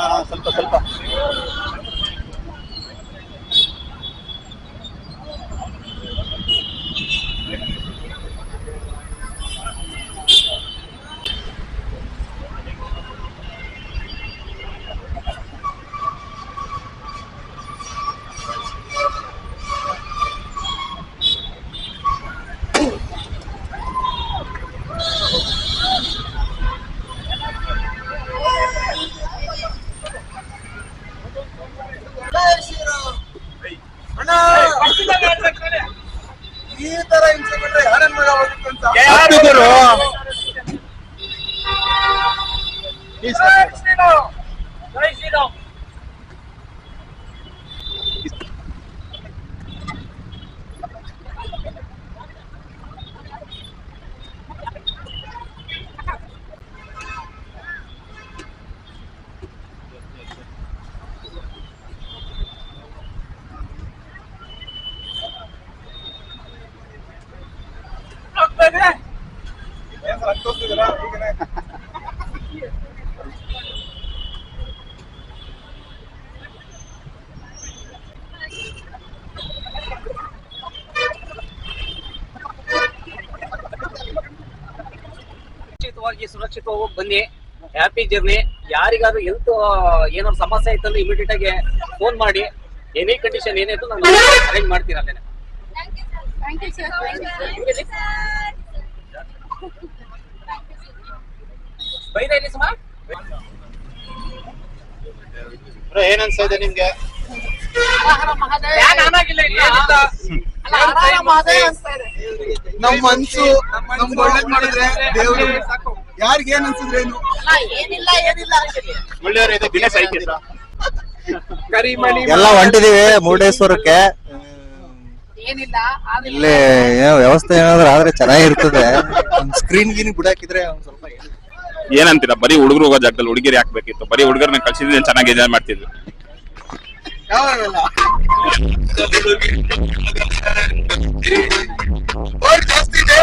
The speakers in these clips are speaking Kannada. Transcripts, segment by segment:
ಸ್ವಲ್ಪ ಸ್ವಲ್ಪ. ಈ ತರ ಹಿಂಸೆ ಬಿಟ್ರೆ ಯಾರನ್ ಮಗ ಹೋಗುತ್ತೆ ಅಂತ ಹತ್ತು ಸುರಕ್ಷಿತವಾಗಿ ಸುರಕ್ಷಿತವಾಗಿ ಹೋಗಿ ಬನ್ನಿ. ಹ್ಯಾಪಿ ಜರ್ನಿ ಯಾರಿಗಾದ್ರೂ ಎಂತ ಏನಾದ್ರು ಸಮಸ್ಯೆ ಇತ್ತಂದ್ರೆ ಇಮಿಡಿಯೇಟ್ ಆಗಿ ಫೋನ್ ಮಾಡಿ. ಎನಿ ಕಂಡೀಷನ್ ಏನೇ ಇತ್ತು ನಾನು ಅರೇಂಜ್ ಮಾಡ್ತೀನಿ ಅಲ್ಲೇನೆ. ಬೈದ ಇಲ್ಲಿ? ಸುಮಾ ಬ್ರೋ, ಏನ್ ಅನ್ಸ್ತಾ ನಿಮ್ಗೆ ನಮ್ ಮನ್ಸು ನಮ್ ಒಳ್ಳೇದ್ ಮಾಡಿದ್ರೆ ದೇವ್ರು ಯಾರಿಗೆ ಏನ್ ಅನ್ಸಿದ್ರೆ ಏನು? ಏನಿಲ್ಲ ಏನಿಲ್ಲ ಒಳ್ಳೆಯವ್ರ ಇದೆ ದಿನೇಶ್ ಐಕೆ ಎಲ್ಲ ಹೊಂಟಿದೀವಿ ಮುರುಡೇಶ್ವರಕ್ಕೆ. ಏನಿಲ್ಲ ಇಲ್ಲಿ ಏನೋ ವ್ಯವಸ್ಥೆ ಏನಾದ್ರೂ ಆದ್ರೆ ಚೆನ್ನಾಗಿರ್ತದೆ. ಸ್ಕ್ರೀನ್ ಗೀನ್ ಬಿಡಾಕಿದ್ರೆ ಒಂದ್ ಸ್ವಲ್ಪ ಏನು. ಏನಂತೀರಾ? ಬರೀ ಹುಡುಗರು ಹೋಗೋ ಜಾಗದಲ್ಲಿ ಹುಡುಗಿರಿ ಹಾಕ್ಬೇಕಿತ್ತು. ಬರೀ ಹುಡುಗರನ್ನ ಕಳ್ಸಿದ್ರೆ ಚೆನ್ನಾಗಿ ಎಂಜಾಯ್ ಮಾಡ್ತಿದ್ವಿ ಯಾವಾಗಲ್ಲ ಓಡ್ ಜಾಸ್ತಿ ಇದೆ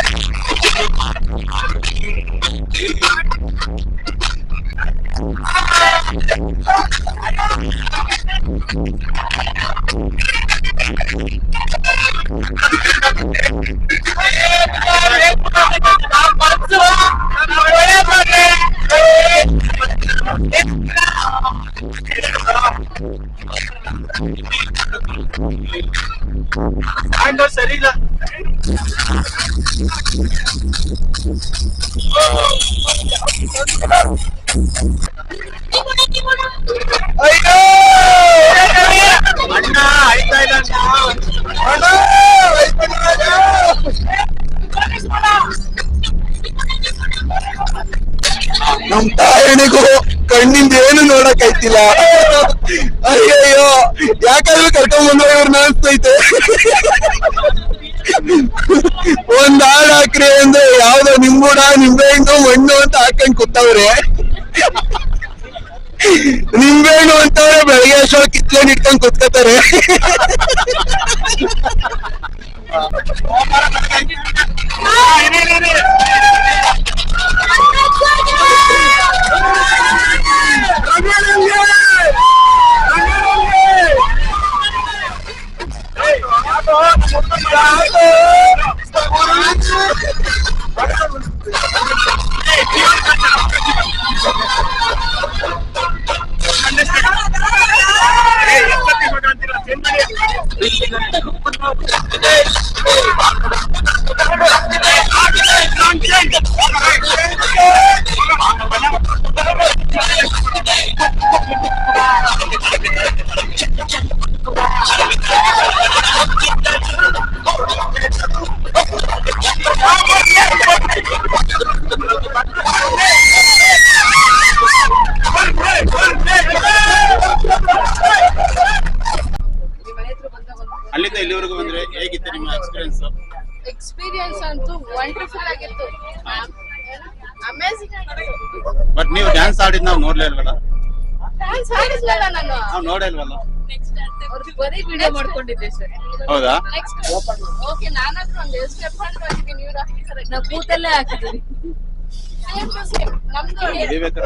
ಸರಿ ಇಲ್ಲ ಅಯ್ಯೋ ಅಣ್ಣ. ಆಯ್ತಾ ನಮ್ ತಾಯಣಿಗೂ ಕಣ್ಣಿಂದ ಏನು ನೋಡಕ್ ಆಯ್ತಿಲ್ಲ ಅಯ್ಯಯ್ಯೋ, ಯಾಕಾದ್ರೂ ಕರ್ಕೊಂಡ್ ಬಂದ ಇವ್ರನ್ನ ಅನ್ಸ್ತೈತೆ ಒಂದ್ ಹಾಡ್ ಹಾಕ್ರಿ ಅಂದ್ರೆ ಯಾವ್ದೋ ನಿಂಬುಡ ನಿಂಬೆಹಣ್ಣು, ಮಣ್ಣು ಅಂತ ಹಾಕೊಂಡ್ ಕೂತವ್ರೆ. ನಿಂಬೆಹಣ್ಣು ಅಂತವ್ರೆ ಬೆಳಗ್ಗೆ ಅಷ್ಟೊಳಗೆ ಕಿತ್ಕೊಂಡು ಇಟ್ಕೊಂಡ್ ಕೂತ್ಕೋತಾರೆ ಅಲ್ಲಿಂದ ಇಲ್ಲಿವರೆಗೂ ಬಂದ್ರೆ ಹೇಗಿತ್ತು ನಿಮ್ಮ ಎಕ್ಸ್ಪೀರಿಯನ್ಸ್ ಎಕ್ಸ್ಪೀರಿಯನ್ಸ್ ಅಂತೂ ವಂಡರ್ಫುಲ್ ಆಗಿತ್ತು. ಅಮೇಜಿಂಗ್ ಬಟ್ ನೀವು ಡ್ಯಾನ್ಸ್ ಆಡಿದ್ ನಾವು ನೋಡ್ಲೇ ಇಲ್ವಲ್ಲ? ಡ್ಯಾನ್ಸ್ ಮಾಡಿಸ್ಲಲ್ಲ ನಾನು. ಬರೀ ವಿಡಿಯೋ ಮಾಡ್ಕೊಂಡಿದ್ದೆ ಸರ್. ಹೌದಾ? ನೆಕ್ಸ್ಟ್ ಓಕೆ ನಾನಾದ್ರೂ ಒಂದು ಸ್ಟೆಪ್ ಅಂದ್ರೆ ಅದಕ್ಕೆ ನೀರು ಹಾಕಿದ್ರೆ ನಾವು ಕೂತಲ್ಲೇ ಹಾಕಿದೀವಿ ಸೇಮ್ ಇದೇ ತರ